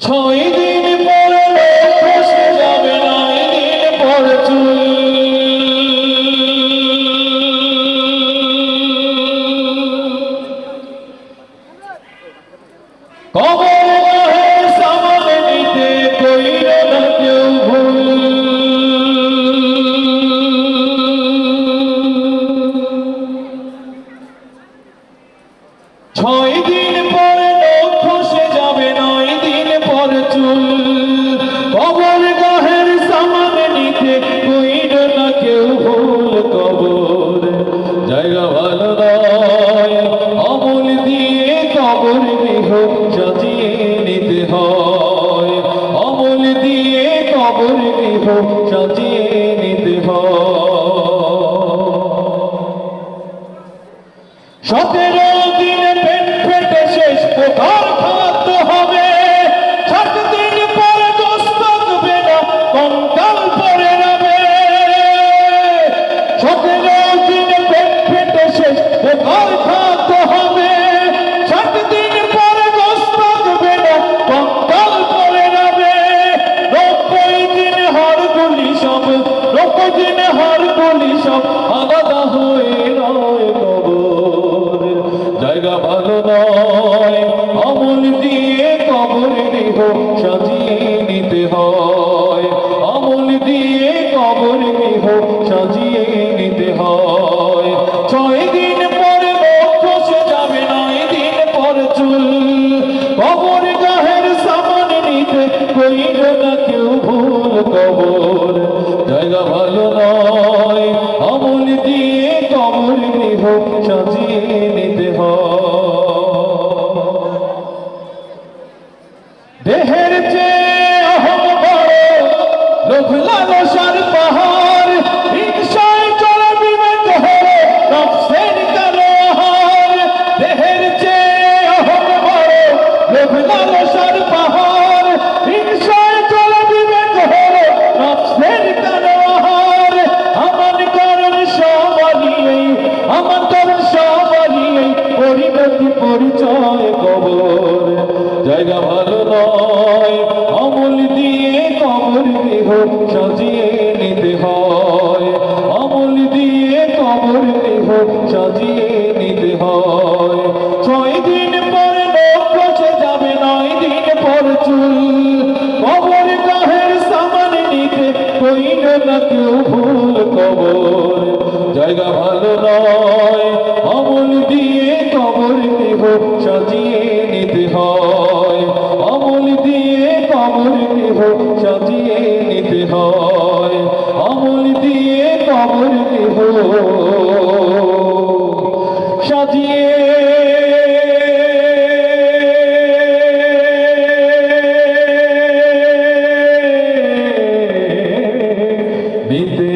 ছয় দিন পর খসে যাবে নয় দিন পর চুল। কবর গাহে সামাল নিতে কইল না কেউ ভুল। ছয় দিন জায়গা দিয়ে সাজিয়ে নিতে হয়। অমল দিয়ে কবর দেহ সাজিয়ে দেহ সাজিয়ে নিতে হয়। অমল দিয়ে কবর দেহ সাজিয়ে নিতে হয়। ছয় দিন পরে খসে যাবে, নয় দিন পর চুল। কবর গাহের সামান নিতে কইল না কেউ ভুল কবর। কারণ সবারই পরিণতি পরিচয় কবর? জায়গা ভালো নয় অমল দিয়ে কবর দেহ সাজিয়ে নিতে হয়। অমল দিয়ে কবর দেহ সাজিয়ে নিতে হয়। ছয় দিন পরে লোক খসে যাবে, নয় দিন পর চুল। কবর গাহের সামান নিতে কইল না কেউ সাজিয়ে নিতে হয়। অমল দিয়ে কবর দেহ। সাজিয়ে নিতে